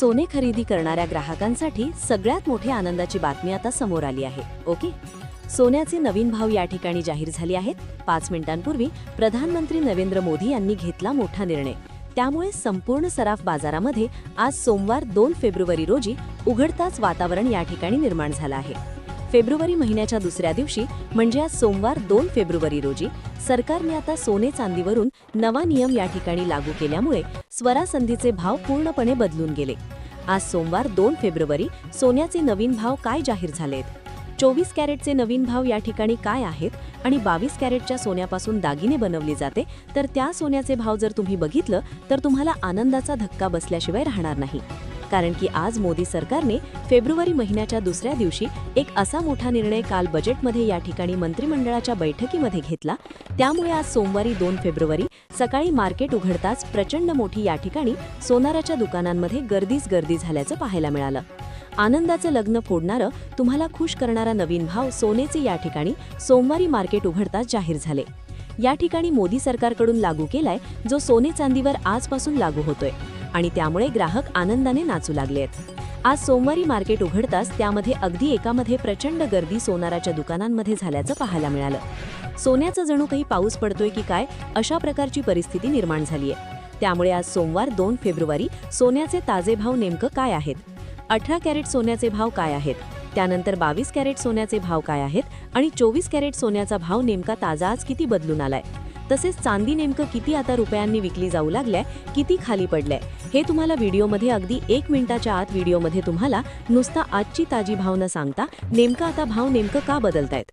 सोने खरेदी करणाऱ्या ग्राहकांसाठी सगळ्यात मोठी आनंदाची बातमी आता समोर आली आहे. ओके? सोन्याचे नवीन भाव या ठिकाणी जाहीर झाले आहेत. पाच मिनिटांपूर्वी प्रधानमंत्री नरेंद्र मोदी यांनी घेतला मोठा निर्णय. त्यामुळे संपूर्ण सराफ बाजारामध्ये आज सोमवार दोन फेब्रुवारी रोजी उघडताच वातावरण या ठिकाणी निर्माण झालं आहे. फेब्रुवारी महिन्याच्या दुसऱ्या दिवशी म्हणजे आज सोमवार दोन फेब्रुवारी रोजी सरकारने आता सोने चांदीवरून नवा नियम या ठिकाणी लागू केल्यामुळे स्वरासंधीचे भाव पूर्णपणे बदलून गेले. आज सोमवार दोन फेब्रुवारी सोन्याचे नवीन भाव काय जाहीर झालेत? चोवीस कॅरेटचे नवीन भाव या ठिकाणी काय आहेत आणि बावीस कॅरेटच्या सोन्यापासून दागिने बनवले जाते तर त्या सोन्याचे भाव जर तुम्ही बघितलं तर तुम्हाला आनंदाचा धक्का बसल्याशिवाय राहणार नाही. कारण की आज मोदी सरकारने फेब्रुवारी महिन्याच्या दुसऱ्या दिवशी एक असा मोठा निर्णय काल बजेटमध्ये या ठिकाणी मंत्रिमंडळाच्या बैठकीमध्ये घेतला. त्यामुळे आज सोमवारी दोन फेब्रुवारी सकाळी मार्केट उघडताच प्रचंड मोठी या ठिकाणी सोनाराच्या दुकानांमध्ये गर्दीच गर्दी झाल्याचं पाहायला मिळालं. आनंदाचं लग्न फोडणारं तुम्हाला खुश करणारा नवीन भाव सोनेचे या ठिकाणी सोमवारी मार्केट उघडताच जाहीर झाले. या ठिकाणी मोदी सरकारकडून लागू केलाय जो सोने चांदीवर आजपासून लागू होतोय. आणि त्यामुळे ग्राहक आनंदाने नाचू लागले आहेत. आज सोमवारी मार्केट उघडताच त्यामध्ये अगदी एकामध्ये प्रचंड गर्दी सोनाराच्या दुकानांमध्ये झाल्याचं पाहायला मिळालं. सोन्याचं जणू काही पाऊस पडतोय की काय अशा प्रकारची परिस्थिती निर्माण झाली आहे त्यामुळे आज सोमवार दोन फेब्रुवारी सोन्याचे ताजे भाव नेमकं काय आहेत? अठरा कॅरेट सोन्याचे भाव काय आहेत? त्यानंतर बावीस कॅरेट सोन्याचे भाव काय आहेत? आणि चोवीस कॅरेट सोन्याचा भाव नेमका ताजा आज किती बदलून आलाय? तसेच चांदी नेमकं किती आता रुपयांनी विकली जाऊ लागल्या किती खाली पडलंय हे तुम्हाला व्हिडिओमध्ये अगदी एक मिनिटाच्या आत व्हिडिओमध्ये तुम्हाला नुसता आजची ताजी भाव न सांगता नेमका आता भाव नेमकं का बदलतायत?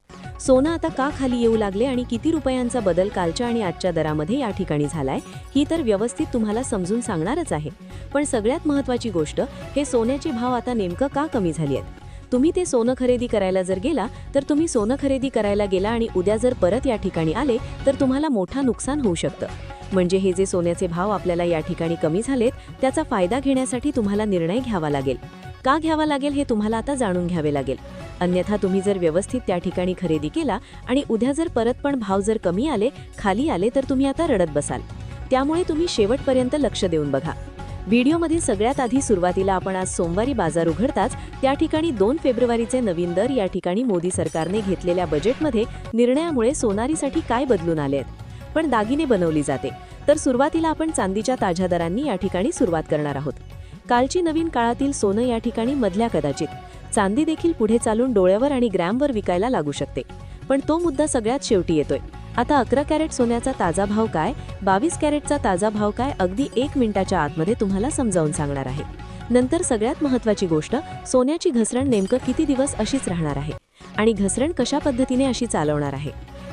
सोनं आता का खाली येऊ लागले आणि किती रुपयांचा बदल कालच्या आणि आजच्या दरामध्ये या ठिकाणी झालाय ही तर व्यवस्थित तुम्हाला समजून सांगणारच आहे. पण सगळ्यात महत्त्वाची गोष्ट हे सोन्याचे भाव आता नेमकं का कमी झाली आहेत तुम्ही ते सोनं खरेदी करायला जर गेला तर तुम्ही सोनं खरेदी करायला गेला आणि उद्या जर परत या ठिकाणी आले तर तुम्हाला मोठा नुकसान होऊ शकतं. म्हणजे हे जे सोन्याचे भाव आपल्याला या ठिकाणी कमी झालेत त्याचा फायदा घेण्यासाठी तुम्हाला निर्णय घ्यावा लागेल. का घ्यावा लागेल हे तुम्हाला आता जाणून घ्यावे लागेल. अन्यथा तुम्ही जर व्यवस्थित त्या ठिकाणी खरेदी केला आणि उद्या जर परत पण भाव जर कमी आले खाली आले तर तुम्ही आता रडत बसाल. त्यामुळे तुम्ही शेवटपर्यंत लक्ष देऊन बघा. व्हिडिओमध्ये सगळ्यात आधी सुरुवातीला आपण आज सोमवारी बाजार उघडताच त्या ठिकाणी दोन फेब्रुवारीचे नवीन दर या ठिकाणी मोदी सरकारने घेतलेल्या बजेटमध्ये निर्णयामुळे सोनारीसाठी काय बदलून आले आहेत पण दागिने बनवली जाते. तर सुरुवातीला आपण चांदीच्या ताज्या दरांनी या ठिकाणी सुरुवात करणार आहोत. कालची नवीन काळातील सोनं या ठिकाणी मधल्या कदाचित. चांदी देखील पुढे चालून डोळ्यावर आणि ग्रॅमवर विकायला लागू शकते. पण तो मुद्दा सगळ्यात शेवटी येतोय. आता अकरा कॅरेट सोन्याचा ताजा भाव काय? बावीस कॅरेटचा ताजा भाव काय? अगदी एक मिनिटाच्या आतमध्ये तुम्हाला समजावून सांगणार आहे. नंतर सगळ्यात महत्त्वाची गोष्ट सोन्याची घसरण नेमकं किती दिवस अशीच राहणार आहे? आणि घसरण कशा पद्धतीने अशी चालवणार आहे?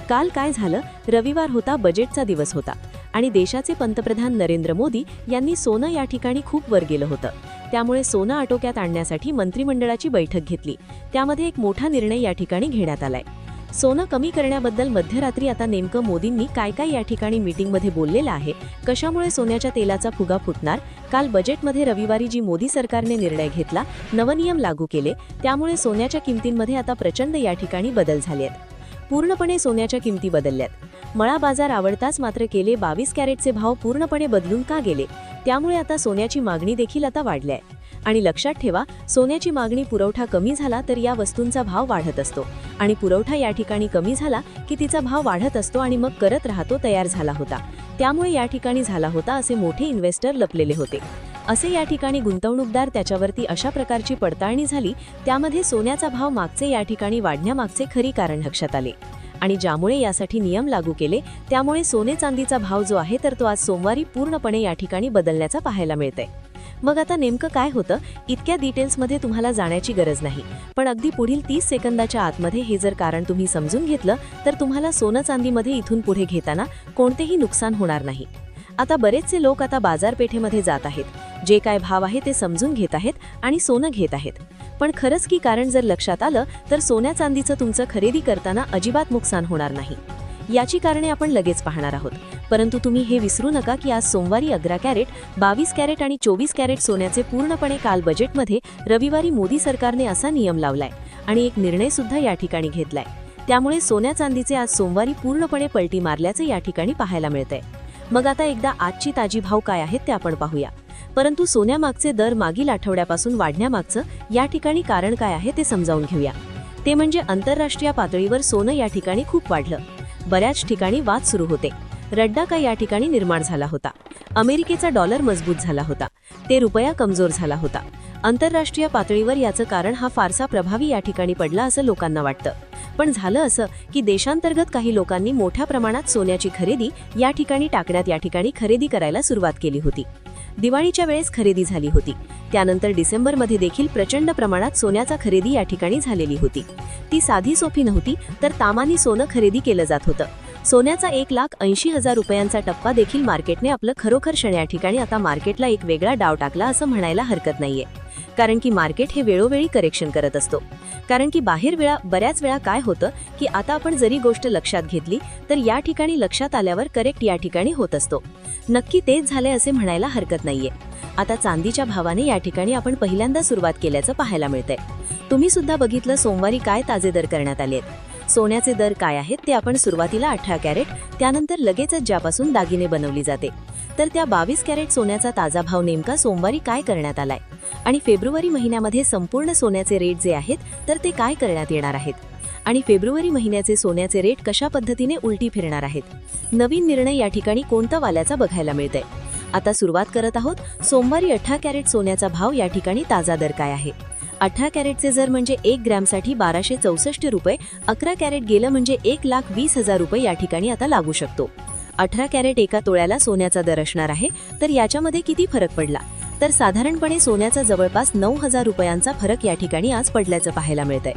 काल काय झालं? रविवार होता बजेटचा दिवस होता. आणि देशाचे पंतप्रधान नरेंद्र मोदी यांनी सोनं या ठिकाणी खूप वर गेलं होतं. त्यामुळे सोनं आटोक्यात आणण्यासाठी मंत्रिमंडळाची बैठक घेतली. त्यामध्ये एक मोठा निर्णय या ठिकाणी घेण्यात आलाय. सोनं कमी करण्याबद्दल मध्यरात्री आता नेमकं मोदींनी काय काय या ठिकाणी मीटिंगमध्ये बोललेलं आहे कशामुळे सोन्याच्या तेलाचा फुगा फुटणार काल बजेटमध्ये रविवारी जी मोदी सरकारने निर्णय घेतला नवनियम लागू केले त्यामुळे सोन्याच्या किमतींमध्ये आता प्रचंड या ठिकाणी बदल झाले आहेत पूर्णपणे सोन्याच्या किमती बदलल्यात. मळा बाजार आवडताच मात्र केले बावीस कॅरेटचे भाव पूर्णपणे बदलून का गेले त्यामुळे आता सोन्याची मागणी देखील आता वाढली आहे आणि लक्षात ठेवा सोन्याची मागणी पुरवठा कमी झाला तर या वस्तूंचा भाव वाढत असतो. आणि पुरवठा या ठिकाणी कमी झाला की तिचा भाव वाढत असतो आणि मग करत राहतो तयार झाला होता. त्यामुळे या ठिकाणी झाला होता असे मोठे इन्व्हेस्टर लपलेले होते. असे या ठिकाणी गुंतवणूकदार त्याच्यावरती अशा प्रकारची पडताळणी झाली त्यामध्ये सोन्याचा भाव मागचे या ठिकाणी वाढण्यामागचे खरी कारण लक्षात आले. आणि ज्यामुळे यासाठी नियम लागू केले त्यामुळे सोने चांदीचा भाव जो आहे तर तो आज सोमवारी पूर्णपणे या ठिकाणी बदलण्याचा पाहायला मिळतंय. मग आता नेमकं काय होतं? इतक्या डिटेल्समध्ये तुम्हाला जाण्याची गरज नाही. पण अगदी पुढील तीस सेकंदाच्या आतमध्ये हे जर कारण तुम्ही समजून घेतलं तर तुम्हाला सोनं चांदीमध्ये इथून पुढे घेताना कोणतेही नुकसान होणार नाही. आता बरेचसे लोक आता बाजारपेठेमध्ये जात आहेत. जे काय भाव आहे ते समजून घेत आहेत आणि सोनं घेत आहेत. पण खरंच की कारण जर लक्षात आलं तर सोन्या चांदीचं तुमचं खरेदी करताना अजिबात नुकसान होणार नाही. याची कारणे आपण लगेच पाहणार आहोत. परंतु तुम्ही हे विसरू नका की आज सोमवारी अकरा कॅरेट बावीस कॅरेट आणि चोवीस कॅरेट सोन्याचे पूर्णपणे काल बजेटमध्ये रविवारी मोदी सरकारने असा नियम लावलाय आणि एक निर्णय सुद्धा या ठिकाणी घेतलाय. त्यामुळे सोन्या चांदीचे आज सोमवारी पूर्णपणे पलटी मारल्याचे या ठिकाणी पाहायला मिळतंय. मग आता एकदा आजची ताजी भाव काय आहेत ते आपण पाहूया. परंतु सोन्यामागचे दर मागील आठवड्यापासून वाढण्यामागचं या ठिकाणी कारण काय आहे ते समजावून घेऊया. ते म्हणजे आंतरराष्ट्रीय पातळीवर सोनं या ठिकाणी खूप वाढलं. बऱ्याच ठिकाणी वाद सुरू होते. रड्डा का या ठिकाणी निर्माण झाला होता. अमेरिकेचा डॉलर मजबूत झाला होता. ते रुपया कमजोर झाला होता. आंतरराष्ट्रीय पातळीवर याचं कारण हा फारसा प्रभावी या ठिकाणी पडला असं लोकांना वाटतं. पण झालं असं की देशांतर्गत काही लोकांनी मोठ्या प्रमाणात सोन्याची खरेदी या ठिकाणी टाकण्यात या ठिकाणी खरेदी करायला सुरुवात केली होती. दिवाळीच्या वेळेस खरेदी झाली होती. त्यानंतर डिसेंबरमध्ये देखील प्रचंड प्रमाणात सोन्याचा खरेदी या ठिकाणी झालेली होती. ती साधी सोपी नव्हती तर तामानी सोनं खरेदी केलं जात होतं. सोन्याचा एक लाख ऐंशी हजार रुपयांचा टप्पा देखील मार्केटने आपलं खरोखर क्षण या ठिकाणी आता मार्केटला एक वेगळा डाव टाकला असं म्हणायला हरकत नाहीये. कारण की मार्केट हे वेळोवेळी करेक्शन करत असतो. कारण की बाहेर वेळा बऱ्याच वेळा काय होतं की आता आपण जरी गोष्ट लक्षात घेतली तर या ठिकाणी लक्षात आल्यावर करेक्ट या ठिकाणी होत असतो. नक्की तेच झाले असे म्हणायला हरकत नाहीये. आता चांदीच्या भावाने या ठिकाणी आपण पहिल्यांदा सुरुवात केल्याचं पाहायला मिळतंय. तुम्ही सुद्धा बघितलं सोमवारी काय ताजे दर करण्यात आले आहेत सोन्याचे दर काय आहेत ते आपण सुरुवातीला अठरा कॅरेट त्यानंतर लगेचच ज्यापासून दागिने बनवली जाते. तर त्या बावीस कॅरेट सोन्याचा ताजा भाव नेमका सोमवारी काय करण्यात आलाय? आणि फेब्रुवारी महिन्यामध्ये संपूर्ण सोन्याचे रेट जे आहेत तर ते काय करण्यात येणार आहेत? आणि फेब्रुवारी महिन्याचे सोन्याचे रेट कशा पद्धतीने उलटी फिरणार आहेत? नवीन निर्णय या ठिकाणी कोणता वाल्याचा बघायला मिळतंय? आता सुरुवात करत आहोत सोमवारी अठरा कॅरेट सोन्याचा भाव या ठिकाणी ताजा दर काय आहे? अठरा कॅरेटचे जर म्हणजे एक ग्रॅमसाठी बाराशे चौसष्ट रुपये अकरा कॅरेट गेलं म्हणजे एक लाख वीस हजार रुपये या ठिकाणी आता लागू शकतो. अठरा कॅरेट एका तोळ्याला सोन्याचा दर असणार आहे तर याच्यामध्ये किती फरक पडला? तर साधारणपणे सोन्याचा जवळपास नऊ हजार रुपयांचा फरक या ठिकाणी आज पडल्याचं पाहायला मिळतंय.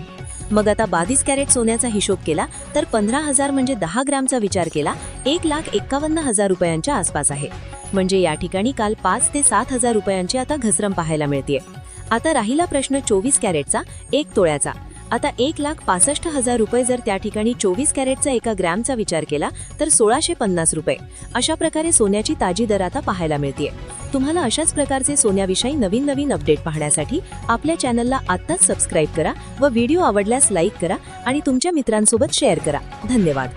मग आता बावीस कॅरेट सोन्याचा हिशोब केला तर पंधरा हजार म्हणजे दहा ग्रामचा विचार केला एक लाख एक्कावन्न हजार रुपयांच्या आसपास आहे. म्हणजे या ठिकाणी काल पाच ते सात हजार रुपयांची आता घसरम पाहायला मिळते आता राहिला प्रश्न चोवीस कॅरेटचा एक तोळ्याचा. आता एक लाख पासष्ट हजार रुपये जर त्या ठिकाणी चोवीस कॅरेटचा एका ग्रॅमचा विचार केला तर सोळाशे पन्नास रुपये. अशा प्रकारे सोन्याची ताजी दर आता पाहायला मिळते तुम्हाला अशाच प्रकारचे सोन्याविषयी नवीन नवीन अपडेट पाहण्यासाठी आपल्या चॅनलला आत्ताच सबस्क्राईब करा व व्हिडिओ आवडल्यास लाईक करा आणि तुमच्या मित्रांसोबत शेअर करा. धन्यवाद.